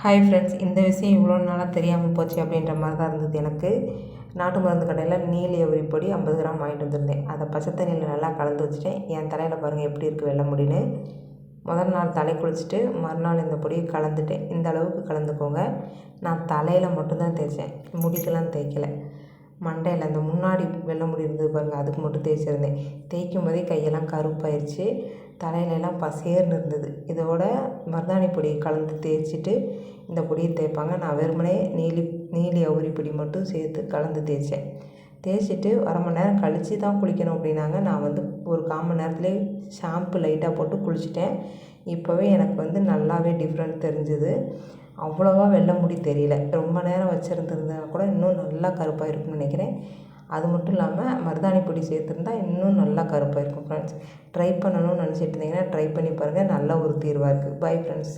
Hi friends இந்த விஷயம் இவ்வளோ நாளாக தெரியாமல் போச்சு அப்படின்ற மாதிரி தான் இருந்தது எனக்கு. நாட்டு மருந்து கடையில் நீலி எவரி பொடி ஐம்பது கிராம் வாங்கிட்டு வந்திருந்தேன். அதை பச்சை தண்ணியில் நல்லா கலந்து வச்சுட்டேன். என் தலையில் பாருங்கள் எப்படி இருக்குது வெள்ள முடின்னு. முதல் நாள் தலை குளிச்சுட்டு மறுநாள் இந்த பொடியை கலந்துட்டேன். இந்த அளவுக்கு கலந்துக்கோங்க. நான் தலையில் மட்டும்தான் தேய்ச்சேன். முடிக்கெல்லாம் தேய்க்கலை. மண்டையில் அந்த முன்னாடி வெள்ளை முடி இருந்தது பாருங்கள் அதுக்கு மட்டும் தேய்ச்சிருந்தேன். தேய்க்கும் போதே கையெல்லாம் கருப்பாயிருச்சு. தலையிலலாம் பசேர்னு இருந்தது. இதோட மருதாணி பொடியை கலந்து தேய்ச்சிட்டு இந்த பொடியை தேய்ப்பாங்க. நான் வெறுமனே நீலி நீலி அவுரி பொடி மட்டும் சேர்த்து கலந்து தேய்ச்சேன். தேய்ச்சிட்டு அரை மணி நேரம் கழித்து தான் குளிக்கணும் அப்படின்னாங்க. நான் வந்து ஒரு கால் மணி நேரத்துலேயே ஷாம்பு லைட்டாக போட்டு குளிச்சிட்டேன். இப்போவே எனக்கு வந்து நல்லாவே டிஃப்ரெண்ட் தெரிஞ்சுது. அவ்வளோவா வெள்ளை முடி தெரியல. ரொம்ப நேரம் வச்சுருந்துருந்தா கூட இன்னும் நல்லா கருப்பாக இருக்கும்னு நினைக்கிறேன். அது மட்டும் இல்லாமல் மருதாணி பொடி சேர்த்துருந்தா இன்னும் நல்லா கருப்பாக இருக்கும் ஃப்ரெண்ட்ஸ் ட்ரை பண்ணணும்னு நினச்சிட்டு இருந்தீங்கன்னா ட்ரை பண்ணி பாருங்கள் நல்ல ஒரு தீர்வாக இருக்குது பை ஃப்ரெண்ட்ஸ்